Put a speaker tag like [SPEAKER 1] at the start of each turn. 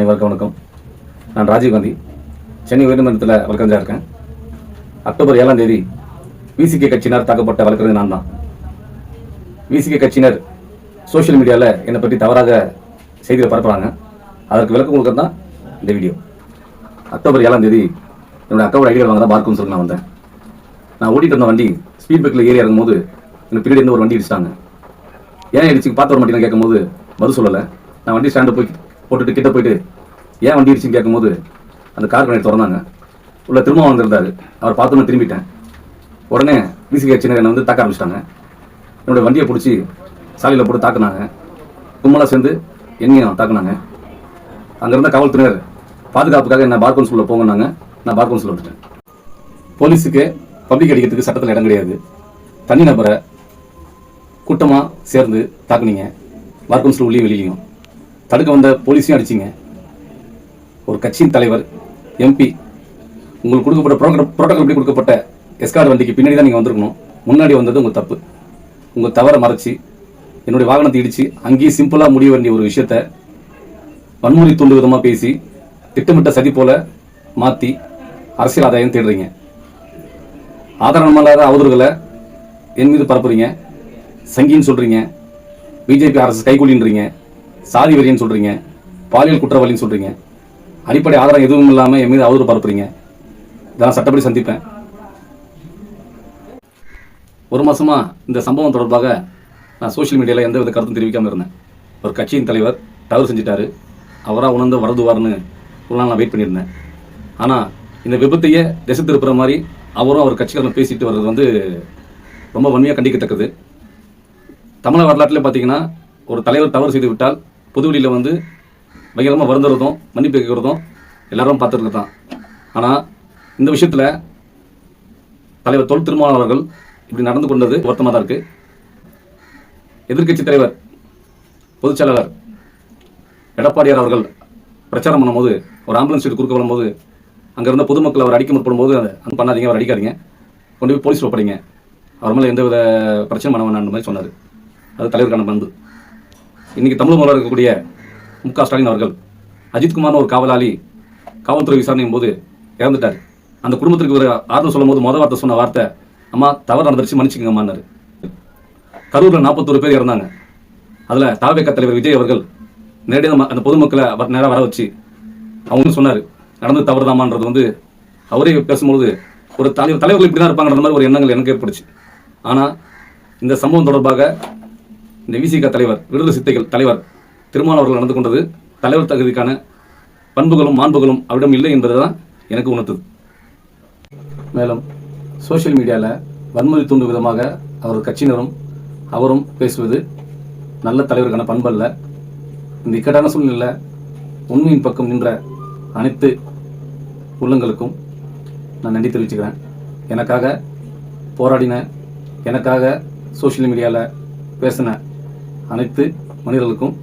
[SPEAKER 1] அனைவருக்கும் வணக்கம். நான் ராஜீவ்காந்தி சென்னை உயர்நீதிமன்றத்தில் வழக்கறிஞராக இருக்கேன். அக்டோபர் ஏழாம் தேதி விசிகே கட்சியினர் தாக்கப்பட்ட வழக்கறிஞர் நான் தான். விசிகே கட்சியினர் சோஷியல் மீடியாவில் என்னை பற்றி தவறாக செய்திகளை பரப்புகிறாங்க அதற்கு விளக்கம் கொடுக்கறது தான் இந்த வீடியோ. அக்டோபர் ஏழாம் தேதி என்னோட அக்காவோட ஐடியா வாங்க தான் பார்க்கும் சொல்லி நான் வந்தேன். நான் ஓட்டிகிட்டு இருந்த வண்டி ஸ்பீட் பிரேக்கில் ஏறி இறங்கும்போது எனக்கு பின்னாடி இருந்து ஒரு வண்டி இடிச்சிட்டாங்க. ஏன் இடிச்சு பார்த்து வர மாட்டேன்னு கேட்கும்போது பதில் சொல்லலை. நான் வண்டி ஸ்டாண்டு போய் போட்டுட்டு கிட்ட போயிட்டு ஏன் வண்டி இடிச்சுன்னு கேட்கும்போது அந்த கார் கண்ணை திறந்தாங்க. உள்ள திரும்ப வந்திருந்தாரு. அவர் பார்த்து நான் திரும்பிட்டேன். உடனே விசிகே சின்ன வந்து தாக்க ஆரம்பிச்சிட்டாங்க. என்னோடய வண்டியை பிடிச்சி சாலையில் போட்டு தாக்குனாங்க. கும்பலாக சேர்ந்து என்னையும் தாக்குனாங்க. அங்கே இருந்த காவல்துறையினர் பாதுகாப்புக்காக என்ன பார் கவுன்சிலில் போங்கன்னாங்க. நான் பார் கவுன்சில் விட்டுட்டேன். போலீஸுக்கு பப்ளிக் அடிக்கிறதுக்கு சட்டத்தில் இடம் கிடையாது. தனி நபரை கூட்டமாக சேர்ந்து தாக்குனீங்க. பார் கவுன்சில் உள்ளே வெளியும் தடுக்க வந்த போலீஸையும் அடிச்சிங்க. ஒரு கட்சியின் தலைவர் எம்பி உங்களுக்கு கொடுக்கப்பட்ட ப்ரோக்ராம் ப்ரோட்டோகால் படி கொடுக்கப்பட்ட எஸ்கார்டு வண்டிக்கு பின்னாடி தான் நீங்கள் வந்திருக்கணும். முன்னாடி வந்தது உங்கள் தப்பு. உங்கள் தவறை மறைச்சி என்னுடைய வாகனத்தை இடித்து அங்கேயே சிம்பிளாக முடிய வேண்டிய ஒரு விஷயத்த வன்முறை தூண்டு விதமாக பேசி திட்டமிட்ட சதி போல மாற்றி அரசியல் ஆதாயம் தேடுறீங்க. ஆதாரமில்லாத அவதூறுகளை என் மீது பரப்புறீங்க. சங்கின்னு சொல்கிறீங்க பிஜேபி அரசு கைகூலின்றீங்க. சாதி வெறின்னு சொல்கிறீங்க பாலியல் குற்றவாளின்னு சொல்கிறீங்க அடிப்படை ஆதாரம் எதுவும் இல்லாமல் என் மீது அவதூறு பரப்புறீங்க. இதெல்லாம் சட்டப்படி சந்திப்பேன். ஒரு மாதமாக இந்த சம்பவம் தொடர்பாக நான் சோஷியல் மீடியாவில் எந்த வித கருத்தும் தெரிவிக்காமல் இருந்தேன். ஒரு கட்சியின் தலைவர் தவறு செஞ்சிட்டாரு. அவராக உணர்ந்து வரதுவார்னு ஒரு நாள் நான் வெயிட் பண்ணியிருந்தேன். ஆனால் இந்த விபத்தையே திசை திருப்புற மாதிரி அவரும் அவர் கட்சிக்காரன் பேசிட்டு வர்றது வந்து ரொம்ப வன்மையாக கண்டிக்கத்தக்கது. தமிழக வரலாற்றில் பார்த்தீங்கன்னா ஒரு தலைவர் தவறு செய்து விட்டால் பொதுவெளியில் வந்து பயங்கரமாக வருந்துறதும் மன்னிப்பு கேட்கறதும் எல்லாரும் பார்த்துருக்கு தான் ஆனால் இந்த விஷயத்தில் தலைவர் தொல் திருமாவளவன் அவர்கள் இப்படி நடந்து கொண்டது வருத்தமாக தான் இருக்குது எதிர்க்கட்சி தலைவர் பொதுச் செயலாளர் எடப்பாடியார் அவர்கள் பிரச்சாரம் பண்ணும்போது ஒரு ஆம்புலன்ஸ் சீட் குறுக்க வரும்போது அங்கே இருந்த பொதுமக்கள் அவர் அடிக்க முற்படும்போது அந்த பண்ணாதீங்க அவர் அடிக்காதீங்க. கொண்டு போய் போலீஸ் ஒப்படைங்க. அவர் மேலே எந்த வித பிரச்சனை பண்ண வேணான்ற மாதிரி சொன்னார். அது தலைவருக்கான பண்பு. இன்னைக்கு தமிழ் முதல்வர் இருக்கக்கூடிய மு க ஸ்டாலின் அவர்கள். அஜித்குமார்னு ஒரு காவலாளி காவல்துறை விசாரணையும் போது இறந்துட்டார். அந்த குடும்பத்திற்கு ஒரு ஆறுதல் சொல்லும் போது மொதல் வார்த்தை சொன்ன வார்த்தை அம்மா தவறு நடந்துருச்சு மன்னிச்சுக்கங்கம்மான்னாரு. கரூரில் நாற்பத்தோரு பேர் இறந்தாங்க. அதில் தாவேக்க தலைவர் விஜய் அவர்கள் நேரடியாக அந்த- அந்த பொதுமக்களை நேராக வர வச்சு அவங்களும் சொன்னார் நடந்து தவறுதாமான்றது வந்து அவரே பேசும்பொழுது ஒரு தலைவர் தலைவர்கள் இப்படி தான் இருப்பாங்கன்ற மாதிரி ஒரு எண்ணங்கள் எனக்கு ஏற்பட்டுச்சு. ஆனால் இந்த சம்பவம் தொடர்பாக இந்த விசிக தலைவர் விடுதலை சித்தைகள் தலைவர் திருமாவளவன் அவர்கள் நடந்து கொண்டது தலைவர் தகுதிக்கான பண்புகளும் மாண்புகளும் அவரிடம் இல்லை என்பது தான் எனக்கு உணர்த்தது. மேலும் சோஷியல் மீடியாவில் வன்முறை தூண்டும் விதமாக அவர் கட்சியினரும் அவரும் பேசுவது நல்ல தலைவருக்கான பண்பல்ல. இந்த இக்கட்டான சூழ்நிலையில் உண்மையின் பக்கம் நின்ற அனைத்து உள்ளங்களுக்கும் நான் நன்றி தெரிவிச்சுக்கிறேன். எனக்காக போராடின எனக்காக சோஷியல் மீடியாவில் பேசின அனைத்து மனிதர்களுக்கும்